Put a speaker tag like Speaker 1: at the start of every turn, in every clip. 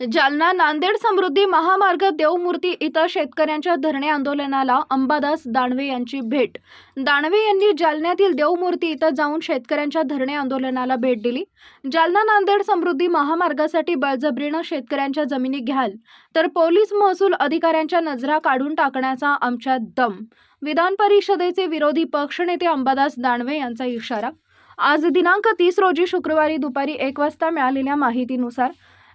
Speaker 1: जालना नांदेड समृद्धी महामार्ग देवमूर्ती इथं शेतकऱ्यांच्या धरणे आंदोलनाला अंबादास दानवे यांची भेट. दानवे यांनी जालन्यातील देवमूर्ती इथं जाऊन शेतकऱ्यांच्या धरणे आंदोलनाला भेट दिली. जालना नांदेड समृद्धी महामार्गासाठी बळजबरीनं शेतकऱ्यांच्या जमिनी घ्याल तर पोलीस महसूल अधिकाऱ्यांच्या नजरा काढून टाकण्याचा आमच्या दम. विधान परिषदेचे विरोधी पक्षनेते अंबादास दानवे यांचा इशारा. आज दिनांक तीस रोजी शुक्रवारी दुपारी एक वाजता मिळालेल्या माहितीनुसार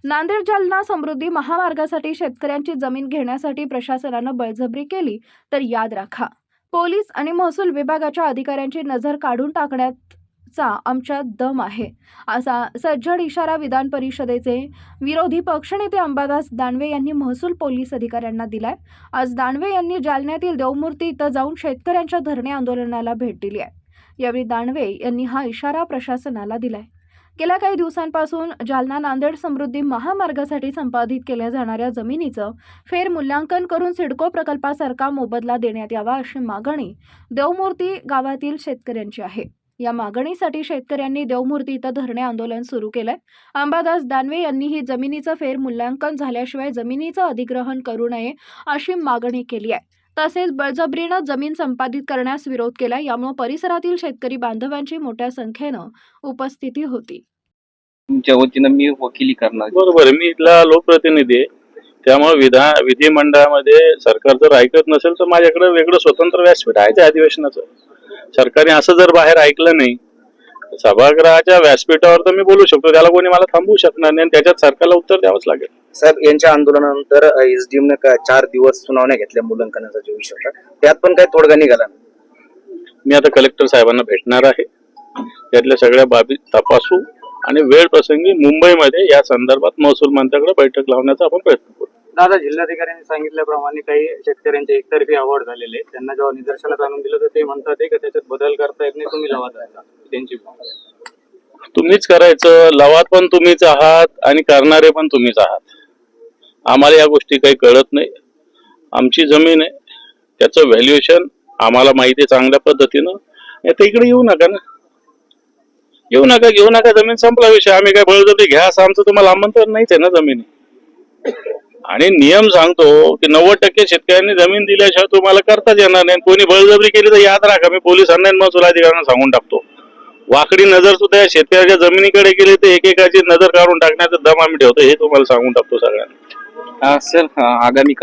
Speaker 1: नांदेड जालना समृद्धी महामार्गासाठी शेतकऱ्यांची जमीन घेण्यासाठी प्रशासनानं बळजबरी केली तर याद राखा. पोलीस आणि महसूल विभागाच्या अधिकाऱ्यांची नजर काढून टाकण्याचा आमच्या दम आहे असा सज्जड इशारा विधान परिषदेचे विरोधी पक्षनेते अंबादास दानवे यांनी महसूल पोलीस अधिकाऱ्यांना दिलाय. आज दानवे यांनी जालन्यातील देवमूर्ती इथं जाऊन शेतकऱ्यांच्या धरणे आंदोलनाला भेट दिली आहे. यावेळी दानवे यांनी हा इशारा प्रशासनाला दिलाय. गेल्या काही दिवसांपासून जालना नांदेड समृद्धी महामार्गासाठी संपादित केल्या जाणाऱ्या जमिनीचं फेरमूल्यांकन करून सिडको प्रकल्पासारखा मोबदला देण्यात यावा अशी मागणी देवमूर्ती गावातील शेतकऱ्यांची आहे. या मागणीसाठी शेतकऱ्यांनी देवमूर्ती इथं धरणे आंदोलन सुरू केलंय. अंबादास दानवे यांनी ही जमिनीचं फेरमूल्यांकन झाल्याशिवाय जमिनीचं अधिग्रहण करू नये अशी मागणी केली आहे. तसेच बळजबरीनं जमीन संपादित करण्यास विरोध केला यामुळे परिसरातील शेतकरी बांधवांची मोठ्या संख्येनं उपस्थिती होती.
Speaker 2: तुमच्या वतीनं मी वकिली करणार.
Speaker 3: बरोबर मी इथला लोकप्रतिनिधी आहे. त्यामुळे विधान विधिमंडळामध्ये सरकार जर ऐकत नसेल तर माझ्याकडे वेगळं स्वतंत्र व्यासपीठ आहे त्या अधिवेशनाचं. सरकारने असं जर बाहेर ऐकलं नाही सभागृहाच्या व्यासपीठावर तर मी बोलू शकतो. त्याला कोणी मला थांबवू शकणार नाही आणि त्याच्यात सरकारला उत्तर द्यावंच लागेल.
Speaker 4: साहेब यांच्या आंदोलनानंतर एसडीएम ने का- चार दिवस सुनावण्या घेतल्या मुलांकनाचा जो विषय होता. त्यात पण काही तोडगा निघाला
Speaker 3: मी आता कलेक्टर साहेबांना भेटणार आहे. त्यातल्या सगळ्या बाबी तपासू आणि वेळ प्रसंगी मुंबईमध्ये या संदर्भात महसूल मंत्र्याकडे बैठक लावण्याचा आपण प्रयत्न करू.
Speaker 5: दादा जिल्हाधिकाऱ्यांनी सांगितल्याप्रमाणे काही शेतकऱ्यांचे एकतर्फी आवड झालेले त्यांना जेव्हा निदर्शनात आणून दिलं तर ते म्हणतात की त्याच्यात बदल करता येत नाही तुम्ही लवा जायचा त्यांची
Speaker 3: तुम्हीच करायचं लवात पण तुम्हीच आहात आणि करणारे पण तुम्हीच आहात. आम्हाला या गोष्टी काही कळत नाही. आमची जमीन आहे. त्याचं व्हॅल्युएशन आम्हाला माहिती आहे चांगल्या पद्धतीनं. ते इकडे येऊ नका ना. येऊ नका घेऊ नका जमीन संपला विषय. आम्ही काय बळजबरी घ्या असं आमचं तुम्हाला आमंत्रण नाहीच आहे ना जमिनी. आणि नियम सांगतो की नव्वद टक्के शेतकऱ्यांनी जमीन दिल्याशिवाय तुम्हाला करताच येणार नाही. कोणी बळजबरी केली तर याद राखा मी पोलिसांना महसूल अधिकाऱ्यांना सांगून टाकतो. वाकडी नजर सुद्धा या शेतकऱ्याच्या जमिनीकडे गेली तर एकेकाची नजर काढून टाकण्याचा दम आम्ही ठेवतो हे तुम्हाला सांगून टाकतो सगळ्यांना.
Speaker 2: सर आगामी